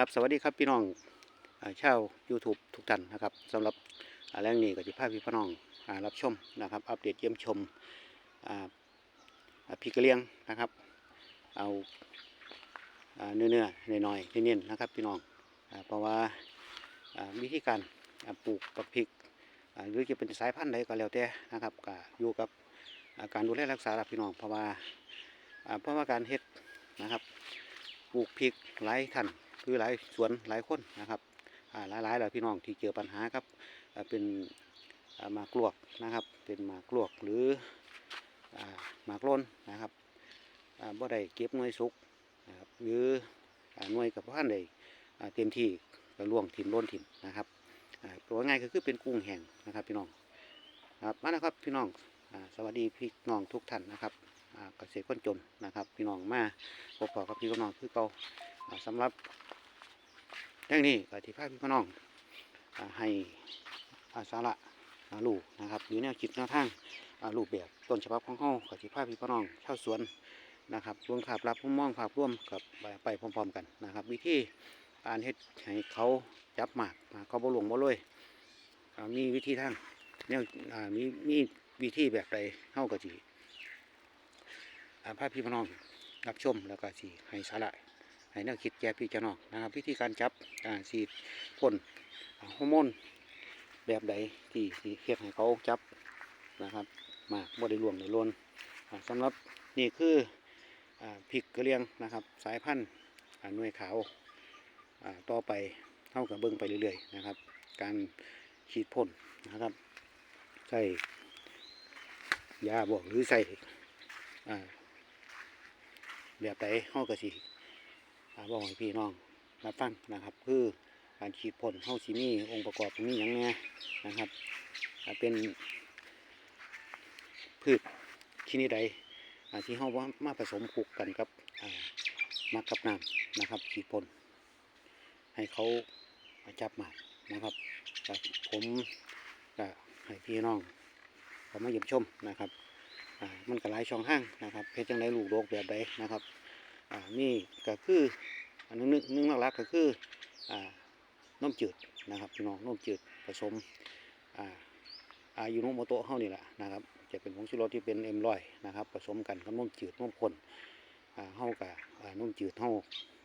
ครับสวัสดีครับพี่น้องอ่าชาว YouTube ทุกท่านนะครับสำหรับแรงนี้ก็จะพาพี่พี่น้องอรับชมนะครับ อัปเดตเยี่ยมชมอ่าอ่กกระเลียงนะครับ เอาเนื้อเนื้อหน่อยๆเน้นๆนะครับพี่น้องอเพราะว่าวิธีการปลูกปักพริกหรือจะเป็นสายพันธุ์ใดก็แล้วแต่นะครับก็อยู่กับาการดูแลรักษาครับพี่น้องเพราะว่าอ่าเพราะว่าการเฮ็ดนะครับปลูกพริกหลายท่าน คือหลายสวนหลายคนนะครับหลายหลายๆหลายพี่น้องที่เจอปัญหาครับเป็นหมากลวกนะครับ เป็นหมากลวกหรือหมากล้นนะครับบ่ได้เก็บหน่วยสุกนะครับหรือหน่วยกับพันใดเต็มที่ก็ล่วงถิ่มล้นถิ่มนะครับตัวง่ายก็คือเป็นกุ้งแห้งนะครับพี่น้องครับมานะครับพี่น้องสวัสดีพี่น้องทุกท่านนะครับเกษตรคนจนนะครับ พี่น้องมาพบกับพี่น้องคือเก่าสำหรับ เรื่องนี้ก็ที่พาพี่น้องให้อาสาระลูกนะครับหรือแนวคิดแนวทางรูปแบบต้นฉบับของเฮาก็ที่พาพี่น้องชาวสวนนะครับรวมภาพรับมุมมองภาพร่วมกับไปพร้อมๆกันนะครับ วิธีการเฮ็ดให้เขาจับหมากเขาบ่หลงบ่เลยมีวิธีทางแนวอ่ามีมีวิธีแบบใดเฮาก็สิอ่าพพี่น้องรับชมแล้วก็สิให้สาระ ให้แนักคิดแก่พี่เจ้าน้องนะครับ วิธีการจับอ่าสีพ่นฮอร์โมนแบบใดที่ที่เฮ็ดให้เขาจับนะครับมาบ่ได้รวมในล้นอ่าสำหรับนี่คืออ่าพริกกระเลียงนะครับ สายพันธุ์หน่วยขาวต่อไปเท่ากับเบิ้งไปเรื่อยๆนะครับ การฉีดพ่นนะครับใส่ยาบอกหรือใส่แบบใดเฮากะสิอ่า บอกให้พี่น้องรับฟังนะครับ คือการฉีดพ่นเฮาสิมีองค์ประกอบมีอย่างแน่นะครับเป็นพืชชนิดใดอ่าที่เฮาว่ามาผสมคลุกกันกับอ่ามักกับน้ำนะครับฉีดพ่นให้เขาจับหมากนะครับผมก็ให้พี่น้องเขามาเยี่ยมชมนะครับมันก็หลายช่องทางนะครับเพชรจังไดลูกโลกแบบใดนะครับ อ่านี่ก็คืออันนึงนึงนึงหลักๆก็คืออ่าน้ำจืดนะครับพี่น้องน้ำจืดผสมอ่าอายุนโมโตะเฮานี่แหละนะครับ จะเป็นผงชูรสที่เป็นเอ็มร้อยนะครับผสมกันกับน้ำจืดน้ำข้นอ่าเฮากับอ่าน้ำจืดเฮา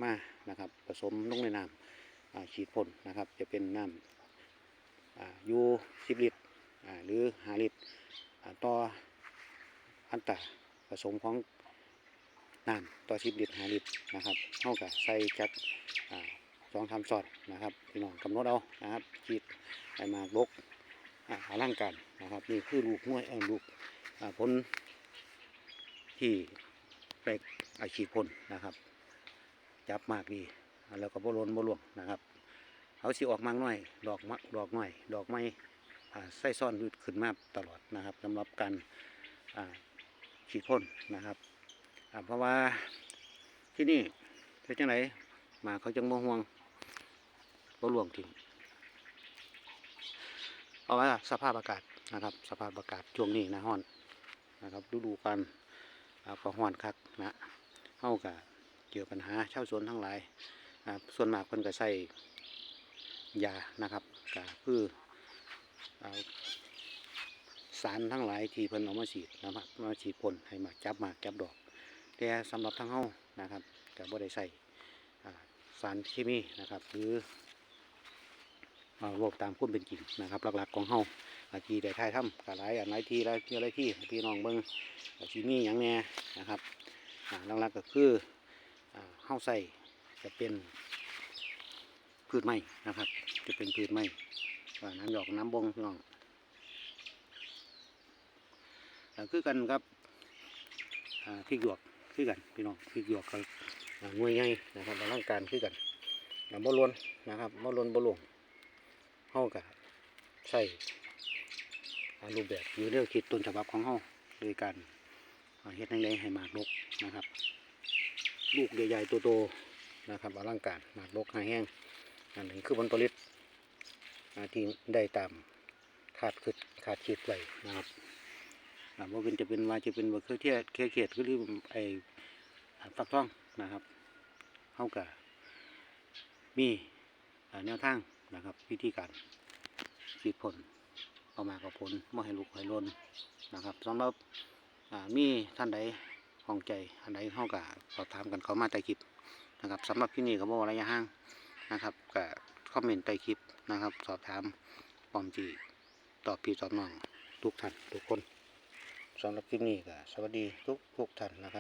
มานะครับ ผสมลงในน้ำฉีดพ่นนะครับ จะเป็นน้ำอยูสิบลิตรหรือห้าลิตรต่ออันตราผสมของ น้ำต่อสิบลิตรหาลิตรนะครับเท่ากับใส่จักสองทำซอดนะครับพี่น้องกำหนดเอานะครับฉีดไปมาบกอ่าหาร่างกันนะครับนี่คือลูกห้วยเออลูกผลที่ไปอาฉีดพ่นนะครับ จับมากดีแล้วก็บรนบหลวงนะครับเขาสิออกมากหน่อย ดอกมะดอกหน่อย ดอกไม้อ่ไส้ซ่อนขึ้นมาตลอดนะครับสำหรับการฉีดพ่นนะครับ เพราะว่าที่นี่เฮ็ดจังไดหมาเขาจังบ่ห่วงบ่หลวงทิ้งเอาไว้สภาพอากาศนะครับ สภาพอากาศช่วงนี้นะฮ้อนนะครับฤดูกาลอ่าก็ฮ้อนคักนะเฮาก็เจอปัญหาชาวสวนทั้งหลายส่วนมากเพิ่นก็ใช้ยานะครับก็คือสารทั้งหลายที่เพิ่นเอามาฉีดนะครับมาฉีดพ่นให้หมากจับหมากจับดอก แต่สำหรับทางเฮานะครับก็บ่ได้ใส่สารเคมีนะครับหรือโลกตามความเป็นจริงนะครับหลักๆของเฮาอาทีได้ถ่ายทำก็หลายอันหลายทีหลายที่หลายที่พี่น้องเบิ่งว่าสิมีหยังแน่นะครับอ่าหลักๆก็คือเฮาใส่จะเป็นพืชไม้นะครับ จะเป็นพืชไม้อ่น้ำหยอกน้ำบงพี่น้องคือกันครับพริกหยวก คือกันพี่น้องพริกหยวกกับอ่างวยใหญ่นะครับร่างการคือกันอ่าบ่ล้วนนะครับบ่ล้วนบ่ลวงเฮากับใส่อ่ารูปแบบอยู่เรื่องคิดต้นฉบับของเฮาโดยการเฮ็ดในให้หมากลกนะครับ ลูกใหญ่ๆโตๆนะครับอลังการหมากลกหาแห้งอันนี้คือผลผลิตที่ได้ตามขาดคิดขาดคิดไว้นะครับ ว่าเป็นจะเป็นว่าจะเป็นว่าเครือเทียเครือเขียดก็หรือไออ่าฟักทองนะครับเฮากะมีแนวทางนะครับ วิธีการฉีดพ่นเอามากับผลไม่ให้ลูกให้ล้นนะครับสำหรับมีท่านใดห้องใจอันใดห้องกะสอบถามกันเขามาใต้คลิปนะครับสำหรับที่นี่ก็บอกระยะห่างนะครับก็คอมเมนต์ใต้คลิปนะครับ สอบถามพร้อมจีตอบพี่ตอบน้องทุกท่านทุกคน สำหรับคลิปนี้ก็สวัสดีทุกทุกท่านนะครับ